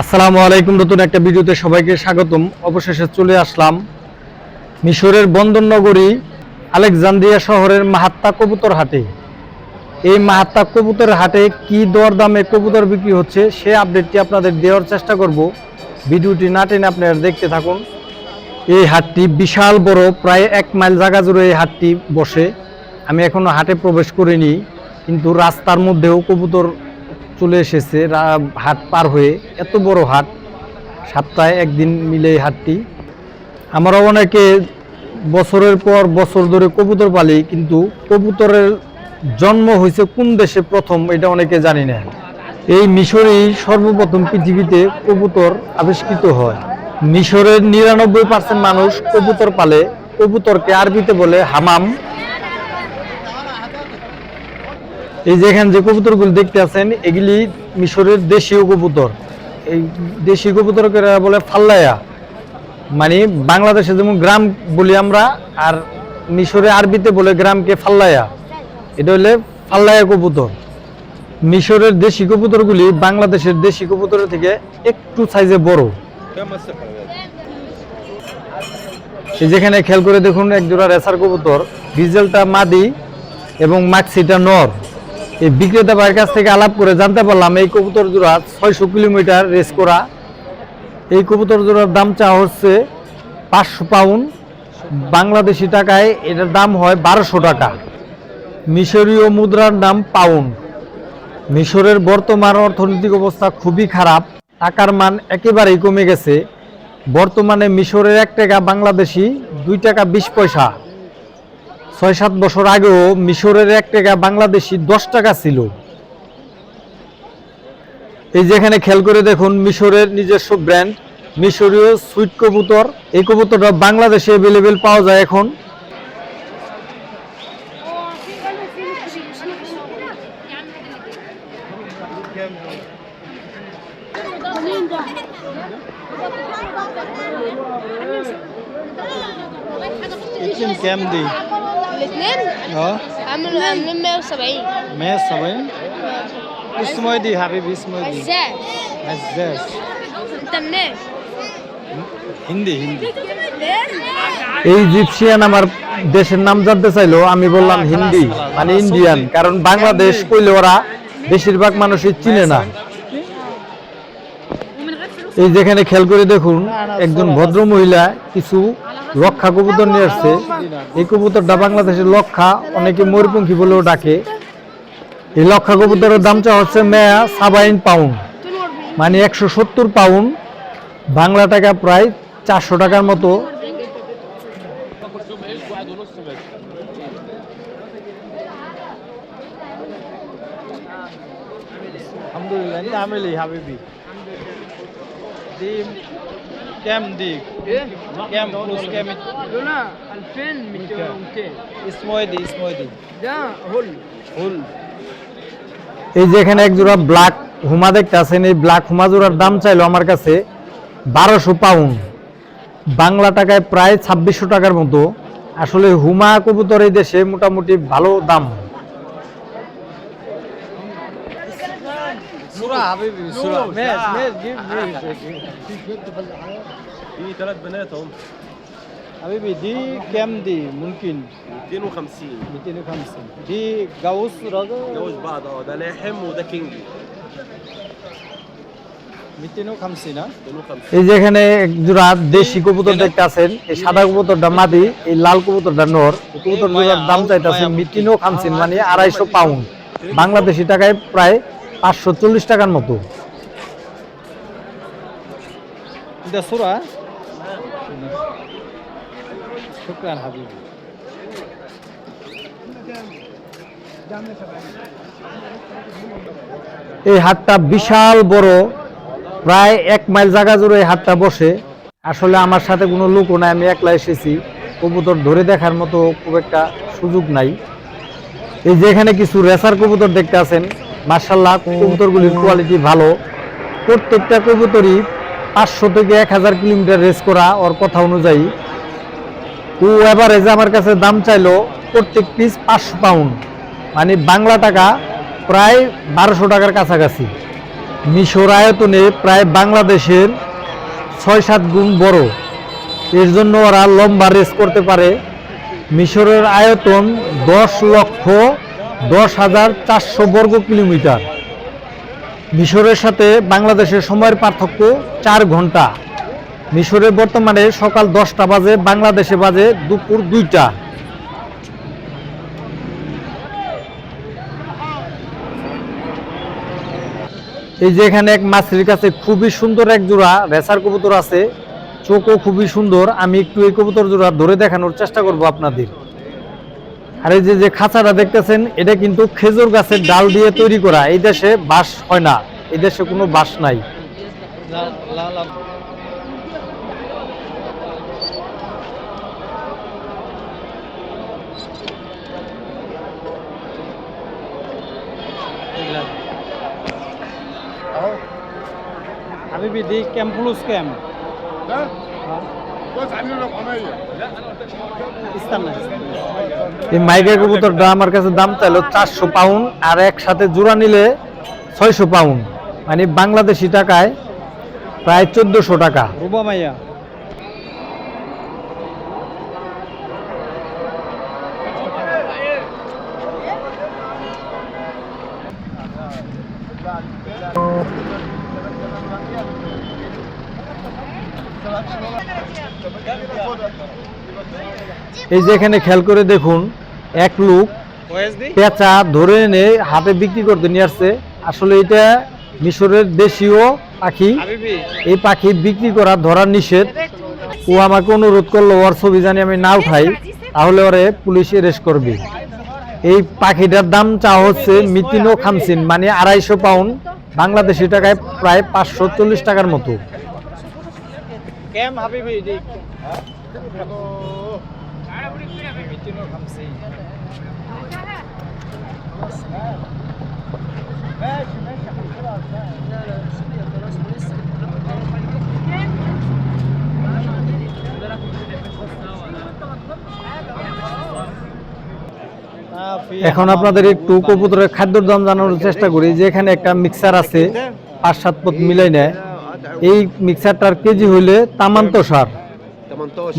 আসসালামু আলাইকুম। নতুন একটা ভিডিওতে সবাইকে স্বাগতম। অবশেষে চলে আসলাম মিশরের বন্দরনগরী আলেকজান্দ্রিয়া শহরের মাহাত্তা কবুতর হাটে। এই মাহাত্তা কবুতর হাটে কি দর দামে কবুতর বিক্রি হচ্ছে, সে আপডেটটি আপনাদের দেওয়ার চেষ্টা করব। ভিডিওটি না টেনে আপনারা দেখতে থাকুন। এই হাটটি বিশাল বড়, প্রায় এক মাইল জায়গা জুড়ে এই হাটটি বসে। আমি এখনও হাটে প্রবেশ করিনি, কিন্তু রাস্তার মধ্যেও কবুতর চলে এসেছে হাট পার হয়ে, এত বড় হাট সপ্তাহে একদিন মিলে হাটটি। আমরা অনেকে বছরের পর বছর ধরে কবুতর পালি, কিন্তু কবুতরের জন্ম হয়েছে কোন দেশে প্রথম, এটা অনেকে জানি না। এই মিশরেই সর্বপ্রথম পৃথিবীতে কবুতর আবিষ্কৃত হয়। মিশরের নিরানব্বই পার্সেন্ট মানুষ কবুতর পালে। কবুতরকে আরবিতে বলে হামাম। এই যে এখানে যে কবুতরগুলো দেখতে আছেন, এগুলি মিশরের দেশীয় কবুতর। এই দেশি কবুতরকে বলে ফাল্লায়া। মানে বাংলাদেশে যেমন গ্রাম বলি আমরা, আর মিশরে আরবিতে বলে গ্রামকে ফাল্লায়া। এটা হলে ফাল্লায়া কবুতর। মিশরের দেশি কবুতরগুলি বাংলাদেশের দেশি কবুতরের থেকে একটু সাইজে বড়। যেখানে খেয়াল করে দেখুন, একজোড়া রেসার কবুতর ডিজেলটা মাদি এবং মাক্সিটা নর। এই বিক্রেতা ভাইয়ের কাছ থেকে আলাপ করে জানতে পারলাম, এই কবুতর জোড়া ছয়শো কিলোমিটার রেস করা। এই কবুতর জোড়ার দাম চা হচ্ছে পাঁচশো পাউন্ড। বাংলাদেশি টাকায় এটার দাম হয় বারোশো টাকা। মিশরীয় মুদ্রার নাম পাউন্ড। মিশরের বর্তমান অর্থনৈতিক অবস্থা খুবই খারাপ, টাকার মান একেবারেই কমে গেছে। বর্তমানে মিশরের এক টাকা, বাংলাদেশি দুই টাকা বিশ পয়সা। ছয় সাত বছর আগেও মিশরের এক টাকা বাংলাদেশি দশ টাকা ছিল। এই যেখানে খেয়াল করে দেখুন মিশরের নিজস্ব ব্র্যান্ড মিশরীয় সুইট কবুতর। এই কবুতরটা বাংলাদেশে অ্যাভেলেবেল পাওয়া যায় এখন। কেম দিই الاثنين اه عامل عاملين 170 170 اسمه ايه دي حبيبي اسمه ايه دي؟ ازاي عزاز انت منين؟ হিন্দি হিন্দি এই জিপসিয়ান আমার দেশের নাম জানতে চাইলো আমি বললাম হিন্দি মানে ইন্ডিয়ান কারণ বাংলাদেশ কইলে ওরা বেশিরভাগ মানুষই চিনে না এই যেখানে খেয়াল করে দেখুন একজন ভদ্র মহিলা কিছু লক্ষা কবুতর নিয়ে আসছে। এই কবুতরটা বাংলাদেশের লক্ষা, অনেকে ময়ূরপঙ্খী বলেও ডাকে। এই লক্ষা কবুতরের দামটা হচ্ছে মেয়া সাবাইন পাউন্ড মানে একশো সত্তর পাউন্ড। বাংলা টাকা প্রায় চারশো টাকার মতো। আলহামদুলিল্লাহ হাবিবি। كام دي؟ كام فلوس كام دول 2200 اسمه ايه دي اسمه ايه دي؟ ده هول هول এই যে এখানে এক জোড়া ব্ল্যাক হুমা দেখতে আছেন এই ব্ল্যাক হুমা জোড়ার দাম চাইলো আমার কাছে বারোশো পাউন্ড বাংলা টাকায় প্রায় ছাব্বিশশো টাকার মতো আসলে হুমা কবুতর এই দেশে মোটামুটি ভালো দাম بسرعة حبيبي بسرعة ماشي ماشي جيب جيب في ثلاث بنات اهم حبيبي دي كام دي ممكن 250 250 دي جوز راجل جوز بعض اه ده لاحم وده كينج 250 ها 250 এই যে এখানে এক জোড়া দেশি কবুতর দেখতে আছেন এই সাদা কবুতরটা মাদি এই লাল কবুতরটা নর এই কবুতর জোড়ার দাম চাইতেছে মিটিনো খামসিন মানে আড়াইশো পাউন্ড বাংলাদেশি টাকায় প্রায় পাঁচশো চল্লিশ টাকার মতো। এই হাটটা বিশাল বড় প্রায় এক মাইল জায়গা জুড়ে এই হাটটা বসে। আসলে আমার সাথে কোনো লোকও নাই আমি একলা এসেছি। কবুতর ধরে দেখার মতো খুব একটা সুযোগ নাই। এই যেখানে কিছু রেসার কবুতর দেখতে আছেন মার্শাল্লাহ কবুতরগুলির কোয়ালিটি ভালো। প্রত্যেকটা কবুতরই পাঁচশো থেকে এক হাজার কিলোমিটার রেস করা ওর কথা অনুযায়ী। ও এভারেজে আমার কাছে দাম চাইলো প্রত্যেক পিস পাঁচশো পাউন্ড মানে বাংলা টাকা প্রায় বারোশো টাকার কাছাকাছি। মিশর আয়তনে প্রায় বাংলাদেশের ছয় সাত গুণ বড়। এর জন্য ওরা লম্বা রেস করতে পারে। মিশরের আয়তন দশ লক্ষ দশ হাজার চারশো বর্গ কিলোমিটার। মিশরের সাথে বাংলাদেশের সময়ের পার্থক্য চার ঘণ্টা। মিশরে বর্তমানে সকাল দশটা বাজে, বাংলাদেশে বাজে দুপুর দুইটা। এই যে এখানে এক মাছের কাছে খুবই সুন্দর এক জোড়া রেসার কবুতর আছে। চোখও খুবই সুন্দর। আমি একটু এই কবুতর জোড়া ধরে দেখানোর চেষ্টা করব আপনাদের। আর এই যে খাঁচাটা দেখতেছেন এটা কিন্তু খেজুর গাছের ডাল দিয়ে তৈরি করা। এই দেশে বাস হয় না। এই দেশে কোনো বাস নাই। আমি değil, kem ক্যাম্প। এই মাইকা কবুতরটা আমার কাছে দাম চাইলো চারশো পাউন্ড আর একসাথে জোড়া নিলে ছয়শো পাউন্ড। মানে বাংলাদেশি টাকায় প্রায় চোদ্দশো টাকা। রুবা মাইয়া। এই যে এখানে খেয়াল করে দেখুন এক লোক পেঁচা ধরে এনে হাতে বিক্রি করতে নিয়ে আসছে। আসলে এটা মিশরের দেশীয় পাখি। এই পাখি বিক্রি করা ধরার নিষেধ। ও আমাকে অনুরোধ করল ওর ছবি জানি আমি না উঠাই তাহলে ওরে পুলিশ এরেস্ট করবে। এই পাখিটার দাম চা হচ্ছে মিতিনো খামসিন মানে আড়াইশো পাউন্ড বাংলাদেশি টাকায় প্রায় পাঁচশো চল্লিশ টাকার মতো। كام حبيبي دي؟ 250 এখন আপনাদের একটু কবুতরের খাদ্যর দাম জানানোর চেষ্টা করি যে এখানে একটা মিক্সার আছে পাঁচ সাত পথ মিলাই নেয় এই মিক্সারটার কেজি হইলে তামান্ত সার।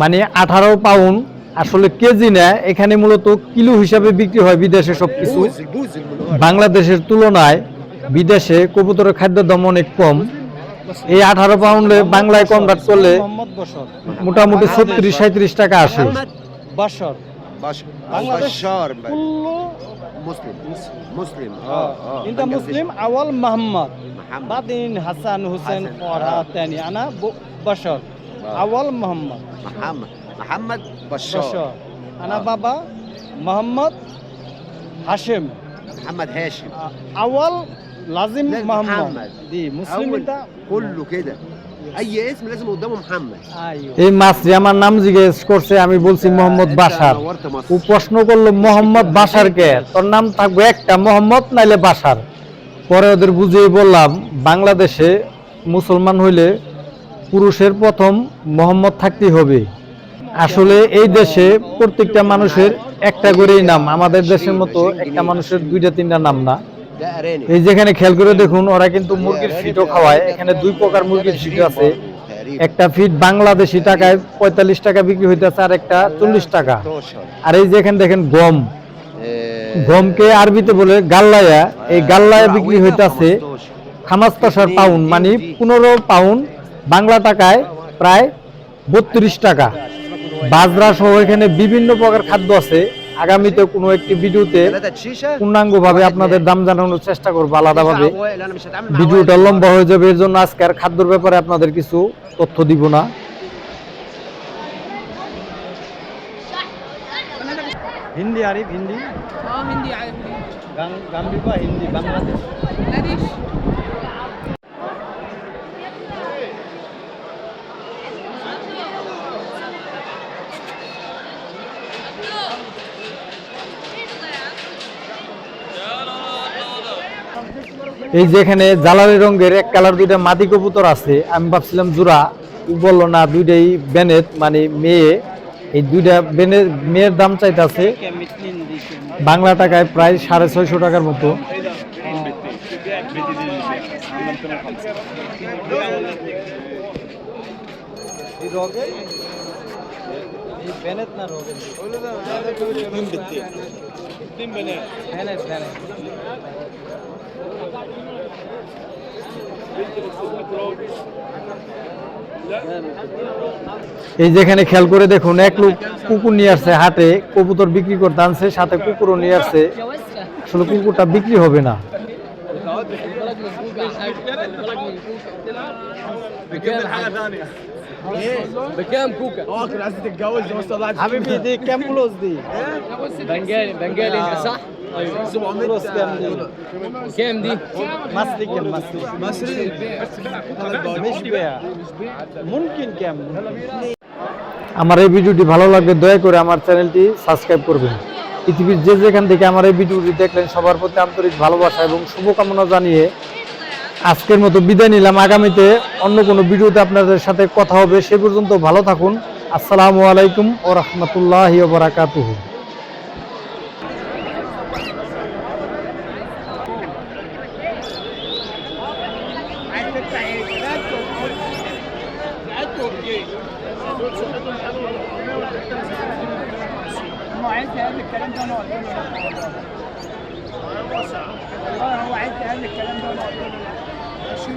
মানে আঠারো পাউন্ড আসলে কেজি না এখানে মূলত কিলো হিসাবে বিক্রি হয় বিদেশে সবকিছু। বাংলাদেশের তুলনায় বিদেশে কবুতরের খাদ্য দমন অনেক কম। এই আঠারো পাউন্ডে বাংলায় কনভার্ট করলে মোটামুটি ছত্রিশ সাঁত্রিশ টাকা আসে। بشر بشار كله مسلم. مسلم. آه آه, آه. آه. انت مسلم أول محمد. بعدين حسن حسين فرهاد آه. ثاني أنا بشار. أول محمد. محمد. محمد بشار. بشار. أنا بابا محمد هاشم. محمد هاشم. أول لازم محمد, محمد. دي مسلم إنت. كله كده. اي اسم لازم قدامه محمد ايوه এই মাছটি আমার নাম জিজ্ঞেস করছে আমি বলছি মোহাম্মদ أنت বাসার نورت مصر ও প্রশ্ন করলো মোহাম্মদ বাসার কে তোর নাম থাকবে একটা মোহাম্মদ নাইলে বাসার পরে ওদের বুঝিয়ে বললাম বাংলাদেশে মুসলমান হইলে পুরুষের প্রথম মোহাম্মদ থাকতেই হবে আসলে এই দেশে প্রত্যেকটা মানুষের একটা করেই নাম আমাদের দেশের মতো একটা মানুষের দুইটা তিনটা নাম না ده ارانب এই যেখানে খেয়াল করে দেখুন ওরা কিন্তু মুরগির ফিটও খাওয়ায়। এখানে দুই প্রকার মুরগির ফিট আছে। একটা ফিট বাংলাদেশি টাকায় পঁয়তাল্লিশ টাকা বিক্রি হইতেছে আর একটা চল্লিশ টাকা। আর এই যেখানে দেখেন গম। গমকে আরবিতে বলে গাল্লায়া। এই গাল্লায়া বিক্রি হইতেছে খামাস্তাসার পাউন মানে পনেরো পাউন্ড বাংলা টাকায় প্রায় বত্রিশ টাকা। বাজরা সহ এখানে বিভিন্ন প্রকার খাদ্য আছে। আগামীতে কোনো একটি ভিডিওতে পূর্ণাঙ্গভাবে আপনাদের দাম জানানোর চেষ্টা করব আলাদাভাবে। ভিডিওটা লম্বা হয়ে যাবে এর জন্য আজকে আর খাদ্যর ব্যাপারে আপনাদের কিছু তথ্য দিব না। হিন্দি আরিফ হিন্দি? হ্যাঁ, হিন্দি হিন্দি বাংলাদেশ। এই যেখানে জালালি রঙের এক কালার দুইটা মাদি কবুতর আছে, আমি ভাবছিলাম জোড়া। বলল, না, দুইটাই বেনেট মানে মেয়ে। এই দুইটা বেনের মেয়ের দাম চাইতেছে বাংলা টাকায় প্রায় সাড়ে ছয়শো টাকার মতো। دي এই যেখানে খেয়াল করে দেখুন এক লোক কুকুর নিয়ে আসছে হাটে কবুতর বিক্রি করতে আনছে সাথে কুকুরও নিয়ে আসছে আসলে কুকুরটা বিক্রি হবে না بكام كوكا؟ اه كان عايز تتجوز بس طلعت حبيبي دي كام فلوس دي؟ بنجالي بنجالي انت صح؟ 700 Burası Gemdi. Gemdi. Masri Gem, Masri. Masri. Meşbe ya. Mümkün আমার এই ভিডিওটি ভালো লাগবে দয়া করে আমার চ্যানেলটি সাবস্ক্রাইব করবেন পৃথিবীর যে যেখান থেকে আমার এই ভিডিওটি দেখলেন সবার প্রতি আন্তরিক ভালোবাসা এবং শুভকামনা জানিয়ে আজকের মতো বিদায় নিলাম আগামীতে অন্য কোনো ভিডিওতে আপনাদের সাথে কথা হবে সে পর্যন্ত ভালো থাকুন আসসালামু আলাইকুম ও রহমতুল্লাহ বারাকাতুহু ما عيلتي قال الكلام ده أنا قلت له لا هو عيلتي قال الكلام ده أنا قلت له لا ماشي